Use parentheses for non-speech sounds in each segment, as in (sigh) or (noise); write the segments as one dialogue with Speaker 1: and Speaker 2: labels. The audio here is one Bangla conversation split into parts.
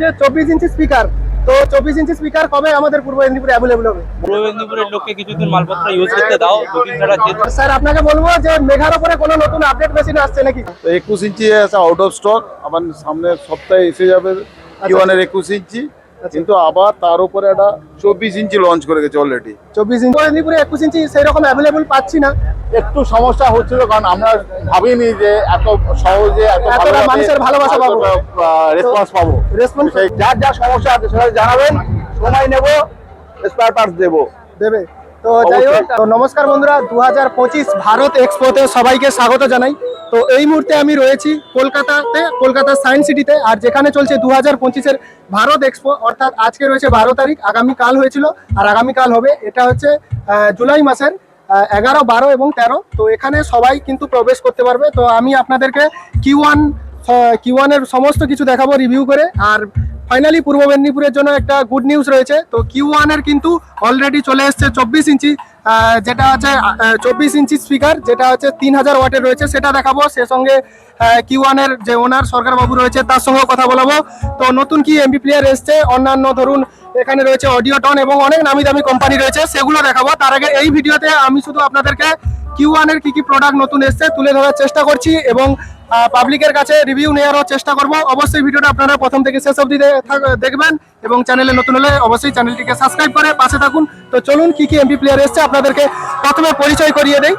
Speaker 1: যে চব্বিশ ইঞ্চি স্পিকার তো চব্বিশ ইঞ্চি স্পিকার কবে আমাদের পূর্ব মেদিনীপুরে অ্যাভেলেবল হবে?
Speaker 2: পূর্ব মেদিনীপুরের লোককে কিছুদিন মালপত্র ইউজ করতে দাও
Speaker 1: স্যার আপনাকে বলব যে মেঘার উপরে কোনো নতুন আপডেট মেশিন আসছে নাকি?
Speaker 3: একুশ ইঞ্চি আছে আউট অফ স্টক আমার সামনের সপ্তাহে এসে যাবে কিওয়ানের একুশ ইঞ্চি। কিন্তু আবার তার উপরে একটা চব্বিশ ইঞ্চি লঞ্চ করে গেছে অলরেডি
Speaker 1: চব্বিশ ইঞ্চি। মেদিনীপুরে একুশ ইঞ্চি সেই রকম অ্যাভেলেবল পাচ্ছি না।
Speaker 3: একটু সমস্যা হচ্ছিল কারণ আমরা ভাবিনি যে এত সহজে এত
Speaker 1: মানুষের ভালোবাসা পাবো।
Speaker 3: রেসপন্স পাবো।
Speaker 1: রেসপন্স
Speaker 3: যার যা সমস্যা আছে সেটা জানাবেন। সময় নেব স্পেয়ার পার্টস দেবো।
Speaker 1: দেবে। তো যাই হোক, তো নমস্কার বন্ধুরা দু হাজার পঁচিশ ভারত এক্সপোতে সবাইকে স্বাগত জানাই। তো এই মুহূর্তে আমি রয়েছি কলকাতাতে কলকাতা সায়েন্স সিটিতে, আর যেখানে চলছে দু হাজার পঁচিশের ভারত এক্সপো, অর্থাৎ আজকে রয়েছে বারো তারিখ, আগামীকাল হয়েছিল, আর আগামীকাল হবে, এটা হচ্ছে জুলাই মাসের এগারো, বারো এবং তেরো। তো এখানে সবাই কিন্তু প্রবেশ করতে পারবে। তো আমি আপনাদেরকে কিউ ওয়ান কিউ ওয়ানের সমস্ত কিছু দেখাবো রিভিউ করে, আর ফাইনালি পূর্ব মেদিনীপুরের জন্য একটা গুড নিউজ রয়েছে। তো কিউ ওয়ানের কিন্তু অলরেডি চলে এসছে চব্বিশ ইঞ্চি যেটা আছে চব্বিশ ইঞ্চি স্পিকার যেটা হচ্ছে তিন হাজার ওয়াটের রয়েছে, সেটা দেখাবো। সে সঙ্গে কিউ ওয়ানের যে ওনার সরকার বাবু রয়েছে, তার সঙ্গেও কথা বলাবো। তো নতুন কি এমবি প্লেয়ার এসছে? অন্যান্য ধরুন, এখানে রয়েছে অডিও টন এবং অনেক নামি দামি কোম্পানি রয়েছে, সেগুলো দেখাবো। তার আগে এই ভিডিওতে আমি শুধু আপনাদেরকে কিউ ওয়ানের কি কি প্রোডাক্ট নতুন এসছে তুলে ধরার চেষ্টা করছি এবং পাবলিকের কাছে রিভিউ নেওয়ারও চেষ্টা করব। অবশ্যই ভিডিওটা আপনারা প্রথম থেকে শেষ অবধি দেখবেন এবং চ্যানেলে নতুন হলে অবশ্যই চ্যানেলটিকে সাবস্ক্রাইব করে পাশে থাকুন। তো চলুন, কি কি এমপি প্লেয়ার এসছে আপনাদেরকে প্রথমে পরিচয় করিয়ে দেই।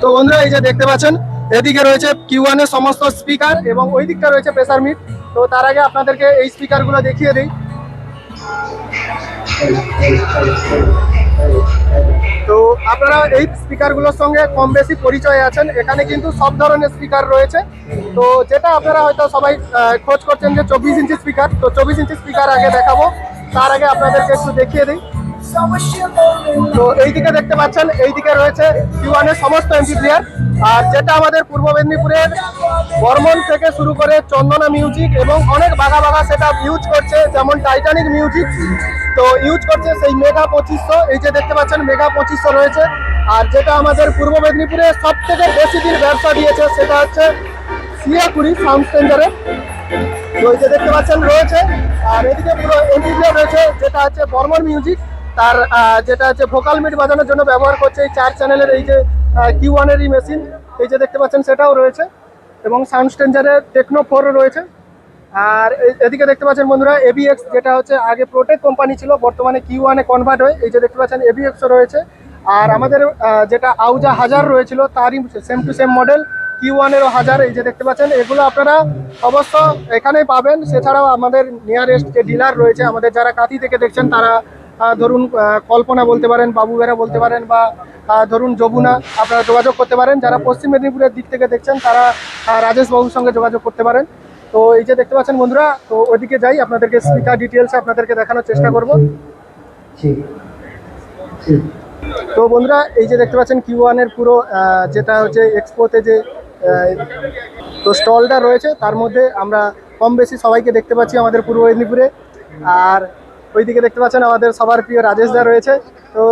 Speaker 1: তো বন্ধুরা, এই যে দেখতে পাচ্ছেন, এদিকে রয়েছে কিউ সমস্ত স্পিকার এবং ওই দিকটা রয়েছে প্রেসার মিট তো তার আগে আপনাদেরকে এই স্পিকারগুলো দেখিয়ে দিই। তো আপনারা এই স্পিকারগুলোর সঙ্গে কম বেশি পরিচয় আছেন। এখানে কিন্তু সব ধরনের স্পিকার রয়েছে। তো যেটা আপনারা হয়তো সবাই খোঁজ করছেন যে চব্বিশ ইঞ্চি স্পিকার। তো চব্বিশ ইঞ্চি স্পিকার আগে দেখাবো। তার আগে আপনাদেরকে একটু দেখিয়ে দিই। তো এইদিকে দেখতে পাচ্ছেন এইদিকে রয়েছে কিউয়ানের সমস্ত এমপি প্লেয়ার আর যেটা আমাদের পূর্ব মেদিনীপুরের বর্মন থেকে শুরু করে চন্দনা মিউজিক এবং অনেক বাঘা বাঘা সেটা ইউজ করছে, যেমন টাইটানিক মিউজিক তো ইউজ করছে সেই মেগা পঁচিশশো। এই যে দেখতে পাচ্ছেন মেগা পঁচিশশো রয়েছে। আর যেটা আমাদের পূর্ব মেদিনীপুরে সব থেকে বেশি দিন ব্যবসা দিয়েছে, সেটা হচ্ছে সিয়াকুড়ি সাউন্ড সেন্টারে তো এই যে দেখতে পাচ্ছেন, রয়েছে। আর এদিকে পুরো এমপিডিও রয়েছে, যেটা হচ্ছে বর্মন মিউজিক তার যেটা হচ্ছে ভোকাল মিট বাজানোর জন্য ব্যবহার করছে এই চার চ্যানেলের এই যে কিউ ওয়ানের এই মেশিন এই যে দেখতে পাচ্ছেন সেটাও রয়েছে এবং সাউন্ড স্টেঞ্জারের টেকনো ফোরও রয়েছে। আর এদিকে দেখতে পাচ্ছেন বন্ধুরা এবিএক্স যেটা হচ্ছে আগে প্রোটেক কোম্পানি ছিল, বর্তমানে কিউ ওয়ানে কনভার্ট হয়ে। এই যে দেখতে পাচ্ছেন এবিএক্সও রয়েছে। আর আমাদের যেটা আউজা হাজার রয়েছিল, তারই same to same model Q ওয়ানেরও হাজার এই যে দেখতে পাচ্ছেন। এগুলো আপনারা অবশ্য এখানেই পাবেন। সেছাড়াও আমাদের নিয়ারেস্ট যে ডিলার রয়েছে, আমাদের যারা কাঁথি থেকে দেখছেন, তারা ধরুন কল্পনা বলতে পারেন বাবু বেরা বলতে পারেন বা ধরুন যমুনা আপনারা যোগাযোগ করতে পারেন। যারা পশ্চিম মেদিনীপুরের দিক থেকে দেখছেন তারা রাজেশ বাবুর সঙ্গে যোগাযোগ করতে পারেন। তো এই যে দেখতে পাচ্ছেন বন্ধুরা তো ওইদিকে যাই আপনাদেরকে স্পিকার ডিটেলস আপনাদেরকে দেখানোর চেষ্টা করব। তো বন্ধুরা এই যে দেখতে পাচ্ছেন কিউ ওয়ানের পুরো যেটা হচ্ছে এক্সপোতে যে তো স্টলটা রয়েছে তার মধ্যে আমরা কম বেশি সবাইকে দেখতে পাচ্ছি আমাদের পূর্ব মেদিনীপুরে। আর ওইদিকে দেখতে পাচ্ছেন আমাদের সবার প্রিয় রাজেশ দা রয়েছে। তো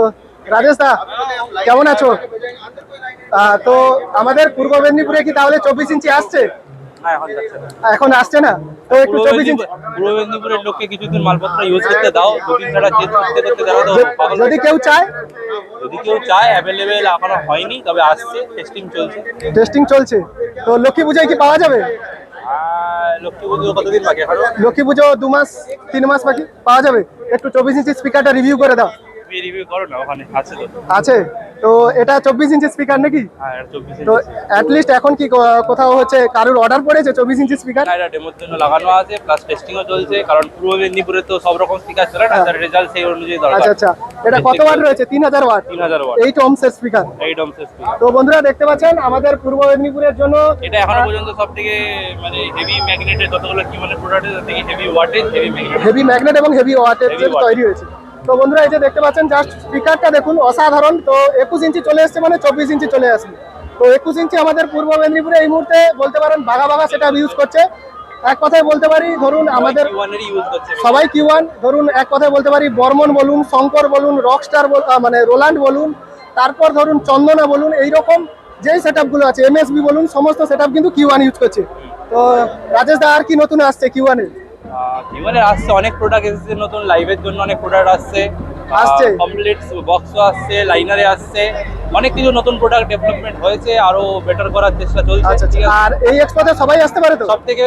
Speaker 1: রাজেশ দা কেমন আছো? তো আমাদের পূর্ব মেদিনীপুরে কি তাহলে চব্বিশ ইঞ্চি আসছে?
Speaker 2: এখন না।
Speaker 1: এখন আসছে না? তো একটু চব্বিশ ইঞ্চি
Speaker 2: পূর্ব মেদিনীপুরের লোককে কিছুদিন মালপত্র ইউজ করতে দাও। দুদিন ছাড়া চেঞ্জ করতে করতে দেখা
Speaker 1: যদি- কেউ চায়?
Speaker 2: যদি কেউ চায় অ্যাভেলেবেল এখনও হয়নি তবে আসছে। টেস্টিং চলছে।
Speaker 1: টেস্টিং চলছে। তো লক্ষ্মী পূজায় কি পাওয়া যাবে?
Speaker 2: লক্ষ্মী পুজো কতদিন বাকি? এখনও?
Speaker 1: লক্ষ্মী পুজো দু মাস, তিন মাস বাকি। পাওয়া যাবে। একটু চব্বিশ ইঞ্চি স্পিকারটা রিভিউ করে দাও।
Speaker 2: তুমি রিভিউ করো না ওখানে আছে তো।
Speaker 1: আছে? তো এটা চব্বিশ ইঞ্চি স্পিকার নাকি?
Speaker 2: হ্যাঁ
Speaker 1: তো অ্যাটলিস্ট এখন কি কোথাও হচ্ছে কারোর অর্ডার পড়েছে চব্বিশ ইঞ্চি স্পিকার
Speaker 2: এটা ডেমোর জন্য লাগানো আছে প্লাস টেস্টিংও চলছে কারণ পূর্ব মেদিনীপুরে তো সব রকম স্পিকার চলে না তার রেজাল্ট সেই অনুযায়ী দরকার।
Speaker 1: আচ্ছা আচ্ছা। এটা কত ওয়াট রয়েছে? তিন হাজার ওয়াট
Speaker 2: তিন হাজার ওয়াট
Speaker 1: এইট ওমসের স্পিকার
Speaker 2: স্পিকার
Speaker 1: তো বন্ধুরা দেখতে পাচ্ছেন আমাদের পূর্ব মেদিনীপুরের জন্য
Speaker 2: এটা এখনও পর্যন্ত সব থেকে মানে হেভি ম্যাগনেটের যতগুলো কি মানে প্রোডাক্ট থেকে heavy wattage heavy magnet
Speaker 1: heavy magnet এবং হেভি
Speaker 2: watt।
Speaker 1: তৈরি হয়েছে। তো বন্ধুরা এই যে দেখতে পাচ্ছেন জাস্ট স্পিকারটা দেখুন অসাধারণ। তো একুশ ইঞ্চি চলে এসছে মানে চব্বিশ ইঞ্চি চলে আসবে। তো একুশ ইঞ্চি আমাদের পূর্ব মেদিনীপুরে এই মুহূর্তে বলতে পারেন বাঘা বাঘা সেটা ইউজ করছে। এক কথায় বলতে পারি ধরুন আমাদের সবাই কিউ ওয়ান ধরুন এক কথায় বলতে পারি বর্মন বলুন শঙ্কর বলুন রকস্টার মানে রোলান্ড বলুন তারপর ধরুন চন্দনা বলুন এইরকম যেই সেট আপগুলো আছে এমএসবি বলুন সমস্ত সেট কিন্তু কিউ ওয়ান ইউজ করছে। তো রাজেশ দা আর কি নতুন আসছে কিউ ওয়ানের
Speaker 2: জীবনের আসছে অনেক প্রোডাক্ট এসেছে নতুন লাইভের জন্য অনেক প্রোডাক্ট আসছে।
Speaker 1: আসছে?
Speaker 2: কমপ্লিট বক্সও আসছে লাইনারে আসছে। অনেক কিছু নতুন প্রোডাক্ট ডেভেলপমেন্ট হয়েছে আরও বেটার করার চেষ্টা চলছে
Speaker 1: আচ্ছা আচ্ছা। আর এই এক্সপোতে সবাই আসতে পারে তো?
Speaker 2: সব থেকে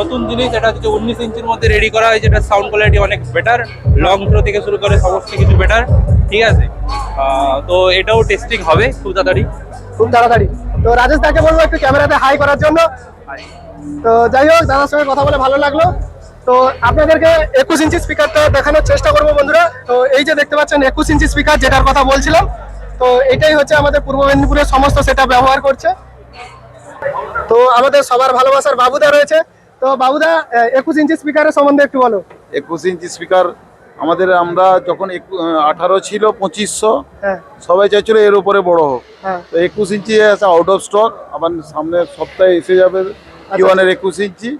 Speaker 2: নতুন জিনিস এটা হচ্ছে উনিশ ইঞ্চির মধ্যে রেডি করা হয়েছে এটা সাউন্ড কোয়ালিটি অনেক বেটার লং থ্রো থেকে শুরু করে সমস্ত কিছু বেটার ঠিক আছে? তো এটাও টেস্টিং হবে খুব তাড়াতাড়ি।
Speaker 1: খুব তাড়াতাড়ি। তো রাজেশ দাকে বলব একটু ক্যামেরাতে হাই করার জন্য। তো যাই হোক দাদার সঙ্গে কথা বলে ভালো লাগল। তো আপনাদেরকে একুশ ইঞ্চি স্পিকারটা দেখানোর চেষ্টা করব বন্ধুরা। তো এই যে দেখতে পাচ্ছেন একুশ ইঞ্চি স্পিকার যেটার কথা বলছিলাম। তো এটাই হচ্ছে আমাদের পূর্ব মেদিনীপুরের সমস্ত সেটা ব্যবহার করছে। তো আমাদের সবার ভালোবাসার বাবুদা রয়েছে। তো বাবুদা একুশ ইঞ্চি স্পিকারের সম্বন্ধে একটু বলো।
Speaker 3: একুশ ইঞ্চি স্পিকার আমাদের আমরা যখন আঠারো ছিল পঁচিশশো
Speaker 1: হ্যাঁ।
Speaker 3: সবাই চাইছিল এর উপরে বড় হোক।
Speaker 1: হ্যাঁ।
Speaker 3: তো একুশ ইঞ্চি আছে আউট অফ স্টক আবার সামনের সপ্তাহে এসে যাবে কিওয়ানের একুশ ইঞ্চি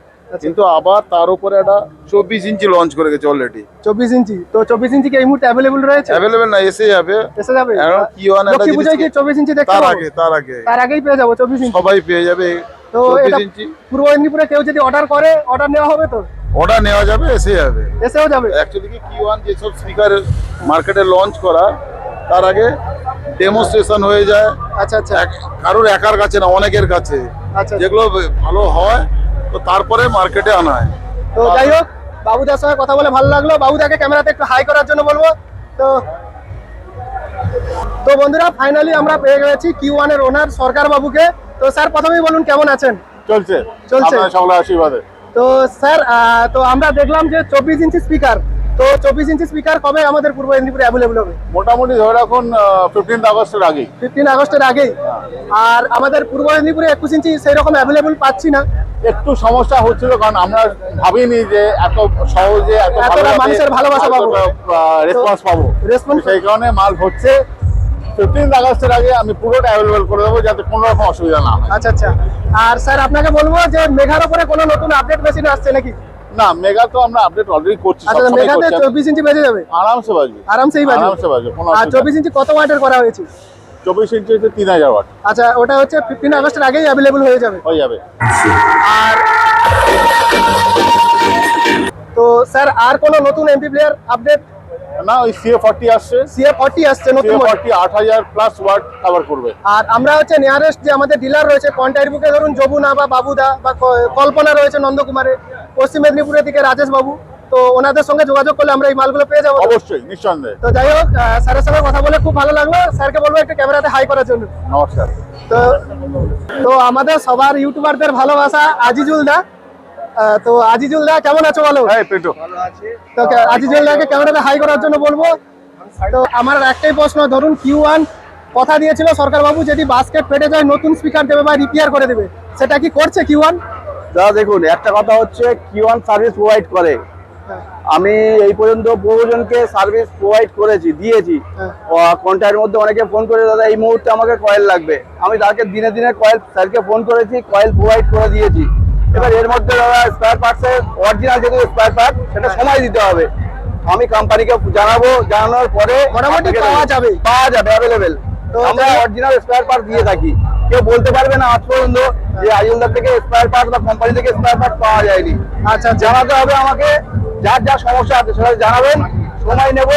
Speaker 3: কিন্তু আবার তার উপরে একটা চব্বিশ ইঞ্চি লঞ্চ করে গেছে অলরেডি
Speaker 1: চব্বিশ ইঞ্চি। তো চব্বিশ ইঞ্চি কি এই মুহূর্তে অ্যাভেলেবল রয়েছে?
Speaker 3: অ্যাভেলেবেল না এসে যাবে।
Speaker 1: এসে যাবে?
Speaker 3: এখন কি ওয়ান
Speaker 1: লক্ষ্মী কি চব্বিশ ইঞ্চি দেখতে
Speaker 3: তার আগে তার আগে।
Speaker 1: তার আগেই পেয়ে যাব চব্বিশ ইঞ্চি।
Speaker 3: সবাই পেয়ে যাবে
Speaker 1: তো এটা
Speaker 3: ইঞ্চি।
Speaker 1: পূর্ব মেদিনীপুরে কেউ যদি অর্ডার করে অর্ডার নেওয়া হবে তো?
Speaker 3: অর্ডার নেওয়া যাবে এসে যাবে।
Speaker 1: এসেও যাবে?
Speaker 3: অ্যাকচুয়ালি কি কি ওয়ান যেসব স্পিকার মার্কেটে লঞ্চ করা তার আগে ডেমোস্ট্রেশন হয়ে যায়।
Speaker 1: আচ্ছা আচ্ছা।
Speaker 3: কারোর একার কাছে না অনেকের কাছে।
Speaker 1: আচ্ছা
Speaker 3: যেগুলো ভালো হয় তো তারপরে মার্কেটে আনা হয়।
Speaker 1: তো যাই হোক বাবুদার সঙ্গে কথা বলে ভালো লাগল। বাবুদাকে ক্যামেরাতে একটু হাই করার জন্য বলব। তো তো বন্ধুরা ফাইনালি আমরা পেয়ে গেছি কিউ ওয়ানের ওনার সরকার বাবুকে। তো স্যার প্রথমেই বলুন কেমন আছেন?
Speaker 3: চলছে।
Speaker 1: চলছে।
Speaker 3: আপনার সকলের আশীর্বাদে।
Speaker 1: তো স্যার তো আমরা দেখলাম যে চব্বিশ ইঞ্চি স্পিকার তো চব্বিশ ইঞ্চি স্পিকার কবে আমাদের পূর্ব মেদিনীপুরে অ্যাভেলেবল হবে?
Speaker 3: মোটামুটি ধরে রাখুন ফিফটিন্থ আগস্টের আগেই।
Speaker 1: ফিফটিন আগস্টের আগেই। আর আমাদের পূর্ব মেদিনীপুরে একুশ ইঞ্চি সেই রকম অ্যাভেলেবল পাচ্ছি না।
Speaker 3: একটু সমস্যা হচ্ছিল কারণ আমরা ভাবিনি যে এত সহজে এত
Speaker 1: মানুষের ভালোবাসা পাবো।
Speaker 3: রেসপন্স পাবো।
Speaker 1: রেসপন্স
Speaker 3: সেই কারণে মাল হচ্ছে। ফিফটিন্থ আগস্টের আগে আমি পুরোটা অ্যাভেলেবেল করে দেবো যাতে কোনো রকম অসুবিধা না হয়।
Speaker 1: আচ্ছা আচ্ছা। আর স্যার আপনাকে বলব যে মেঘার উপরে কোনো নতুন আপডেট মেশিন আসছে নাকি?
Speaker 3: না মেগা তো আমরা আপডেট অলরেডি করছি
Speaker 1: আচ্ছা
Speaker 3: করছি।
Speaker 1: চব্বিশ ইঞ্চি বেজে যাবে?
Speaker 3: আরামসে বাজবে।
Speaker 1: আরামসেই বাজবে?
Speaker 3: আরামসে বাজবে
Speaker 1: আর
Speaker 3: অসুবিধা
Speaker 1: চব্বিশ ইঞ্চি কত ওয়াটের করা হয়েছে?
Speaker 3: চব্বিশ ইঞ্চি হচ্ছে তিন হাজার ওয়াট।
Speaker 1: আচ্ছা ওটা হচ্ছে ফিফটিন আগস্টের আগেই অ্যাভেলেবল হয়ে যাবে।
Speaker 3: হয়ে যাবে।
Speaker 1: আর তো স্যার আর কোনো নতুন এমপি প্লেয়ার আপডেট
Speaker 3: না ওই সিএ ফর্টি আসছে।
Speaker 1: সিএ ফর্টি আসছে নতুন
Speaker 3: ফর্টি আট হাজার প্লাস ওয়াট কভার করবে।
Speaker 1: আর আমরা হচ্ছে নিয়ারেস্ট যে আমাদের ডিলার রয়েছে কন্টাক্ট বুকে ধরুন যমুনা বা বাবুদা বা কল্পনা রয়েছে নন্দকুমারে পশ্চিম মেদিনীপুরের দিকে রাজেশ বাবু। তো ওনাদের সঙ্গে যোগাযোগ করলে আমরা এই মালগুলো পেয়ে যাব।
Speaker 3: অবশ্যই নিঃসন্দেহে।
Speaker 1: তো যাই হোক স্যারের সঙ্গে কথা বলে খুব ভালো লাগল। স্যারকে বলব একটু ক্যামেরাতে হাই করার জন্য।
Speaker 3: নমস্কার।
Speaker 1: তো তো আমাদের সবার ইউটিউবারদের ভালোবাসা আজিজুল দা। তো আজিজুল দা কেমন আছো বলো?
Speaker 3: হ্যাঁ পেটো
Speaker 1: তো। কে- আজিজুল দাকে ক্যামেরাতে হাই করার জন্য বলব। তো আমার একটাই প্রশ্ন ধরুন কিউ ওয়ান কথা দিয়েছিল সরকার বাবু যদি বাস্কেট ফেটে যায় নতুন স্পিকার দেবে বা রিপেয়ার করে দেবে সেটা কি করছে কিউ ওয়ান
Speaker 4: দাদা দেখুন একটা কথা হচ্ছে কি ওয়ান সার্ভিস প্রোভাইড করে। আমি এই পর্যন্ত বহুজনকে সার্ভিস প্রোভাইড করেছি দিয়েছি।
Speaker 1: হ্যাঁ।
Speaker 4: কন্ট্যাক্টের মধ্যে অনেকে ফোন করে দাদা এই মুহূর্তে আমাকে কয়েল লাগবে। আমি তাকে দিনে দিনে কয়েল স্যারকে ফোন করেছি কয়েল প্রোভাইড করে দিয়েছি। এবার এর মধ্যে দাদা স্পেয়ার পার্টসের অরিজিনাল যেহেতু স্পেয়ার পার্ট সেটা সময় দিতে হবে। আমি কোম্পানিকে জানাব জানানোর পরে
Speaker 1: মোটামুটি পাওয়া যাবে।
Speaker 4: পাওয়া যাবে অ্যাভেলেবেল
Speaker 1: তো
Speaker 4: আমরা অরিজিনাল স্পেয়ার পার্ট দিয়ে থাকি। কেউ বলতে পারবে না আজ পর্যন্ত যে আইজুলদার থেকে স্পেয়ার পার্ট বা কোম্পানি থেকে স্পেয়ার পার্ট পাওয়া যায়নি।
Speaker 1: আচ্ছা
Speaker 4: জানাতে হবে আমাকে যার যা সমস্যা আছে সেটা জানাবেন। সময় নেব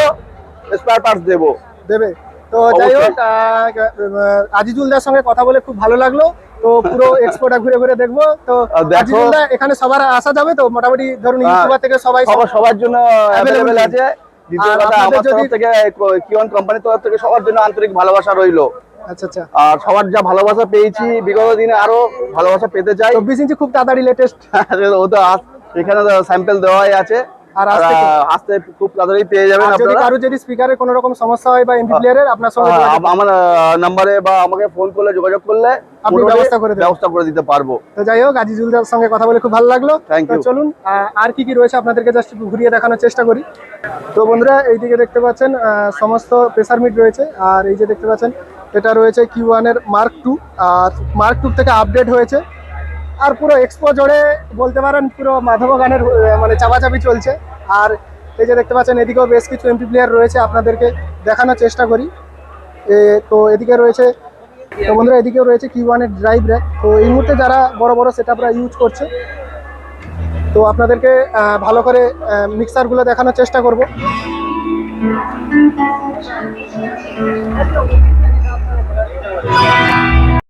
Speaker 4: স্পেয়ার পার্টস দেবো।
Speaker 1: দেবে। তো যাই হোক আহ, আহ, আজিজুল দার সঙ্গে কথা বলে খুব ভালো লাগল। তো পুরো এক্সপোর্টটা ঘুরে ঘুরে দেখব। তো এখানে সবার আসা যাবে তো? মোটামুটি ধরুন
Speaker 4: হ্যাঁ।
Speaker 1: ইউটিউবার থেকে সবাই
Speaker 4: সবার জন্য অ্যাভেলেবেল আছে।
Speaker 1: আর
Speaker 4: সবার
Speaker 1: আচ্ছা আচ্ছা।
Speaker 4: আর সবার যা ভালোবাসা পেয়েছি বিগত দিনে আরও ভালোবাসা পেতে চাই।
Speaker 1: চব্বিশ ইঞ্চি খুব তাড়াতাড়ি লেটেস্ট (laughs)
Speaker 4: ও তো এখানে স্যাম্পল দেওয়াই আছে।
Speaker 1: আর
Speaker 4: আর
Speaker 1: খুব-
Speaker 4: আহ, আসতে খুব তাড়াতাড়ি পেয়ে যাবেন আপনারা।
Speaker 1: কারও যদি স্পিকারের কোনো রকম সমস্যা হয় বা এমপি প্লেয়ারের আপনার সঙ্গে
Speaker 4: হ্যাঁ, আমার নাম্বারে বা আমাকে ফোন করলে যোগাযোগ করলে
Speaker 1: আপনি ব্যবস্থা করে
Speaker 4: ব্যবস্থা করে দিতে পারব।
Speaker 1: তো যাই হোক আজিজুলদার সঙ্গে কথা বলে খুব ভালো লাগল। তো
Speaker 4: you.
Speaker 1: চলুন আর কি কি রয়েছে আপনাদেরকে জাস্ট ঘুরিয়ে দেখানোর চেষ্টা করি। তো বন্ধুরা এইদিকে দেখতে পাচ্ছেন সমস্ত প্রেসার মিট রয়েছে। আর এই যে দেখতে পাচ্ছেন এটা রয়েছে কিউ ওয়ানের মার্ক টু আর মার্ক টু থেকে আপডেট হয়েছে। আর পুরো এক্সপো জোড়ে বলতে পারেন পুরো মাধব গানের মানে চাপাচাপি চলছে। আর এই যে দেখতে পাচ্ছেন, এদিকেও বেশ কিছু এমপি প্লেয়ার রয়েছে আপনাদেরকে দেখানোর চেষ্টা করি। তো এদিকে রয়েছে, তো বন্ধুরা, এদিকেও রয়েছে কি ওয়ানের ড্রাইভ র্যাক তো এই মুহূর্তে যারা বড় বড় সেট ইউজ করছে, তো আপনাদেরকে ভালো করে মিক্সারগুলো দেখানোর চেষ্টা করব। Thank you.